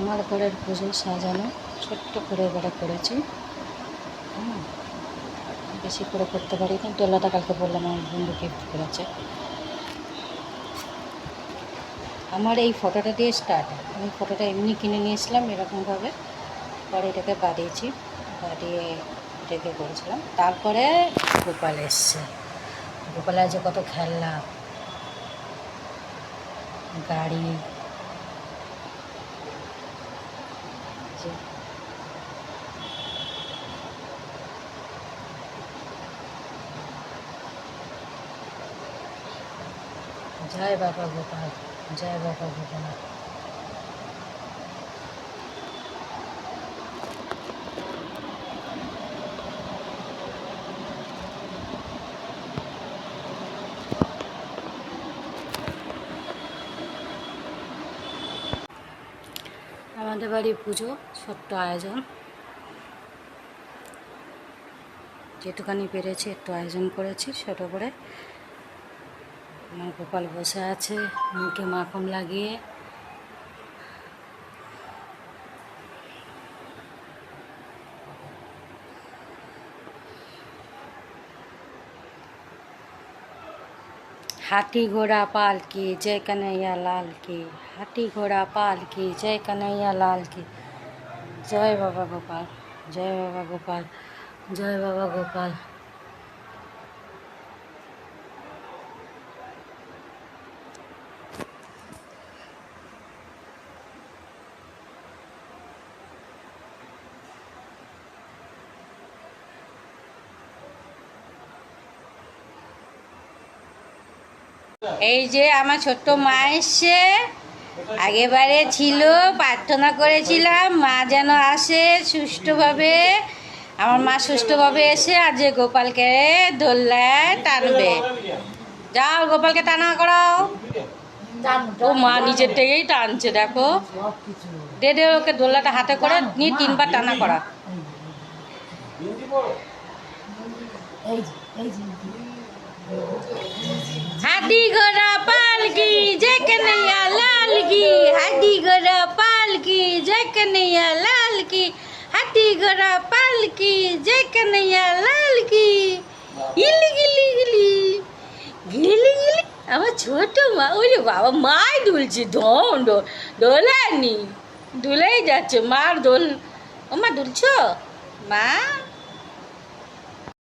আমার ঘরের পুজো সাজানো, ছোট্ট করে এবারে করেছি। বেশি করে করতে পারি, কিন্তু তোলাটা কালকে বললাম আমার বন্ধু গিফট করেছে। আমার এই ফটোটা দিয়ে স্টার্ট আমি ফটোটা এমনি কিনে নিয়েছিলাম এরকমভাবে। পরে এটাকে বাড়িয়েছি বাড়িয়ে এটাকে করেছিলাম। তারপরে গোপাল এসছে। গোপালে যে কত খেলনা, গাড়ি যে জয় বাবা গোপাল, জয় বাবা গোপাল আমাদের বাড়ি পুজো, ছোট্ট আয়োজন। যেটুখানি পেরেছি একটু আয়োজন করেছি, ছোটো করে। আমার গোপাল বসে আছে মুখে মাখন লাগিয়ে हाथी घोड़ा पाल की जय कन्हैया लाल की हाथी घोड़ा पाल की जय कन्हैया लाल की জয় বাবা গোপাল জয় বাবা গোপাল জয় বাবা গোপাল এই যে আমার ছোট্ট মা এসছে। আগেবারে ছিল, প্রার্থনা করেছিলাম, মা যেন আসে সুষ্ঠুভাবে। আমার মা সুষ্ঠুভাবে এসে আর যে গোপালকে দোল্লায় টানবে। যাও গোপালকে টানা করাও। ও মা নিজের থেকেই টানছে, দেখো। দে ওকে দোল্লাটা হাতে করে নিয়ে তিনবার টানা করা। हाथी घोड़ा पाल की जय कन्हैया लाल की हाथी घोड़ा पाल की जय कन्हैया लाल की हाथी घोड़ा पाल की जय कन्हैया लाल की গিলি গিলি গিলি গিলি গিলি আমার ছোট মা ওই রে বাবা মাই দুলছে ধন ডোল দোলানি দুলেই যাচ্ছে মার দোল ও মা দুলছ মা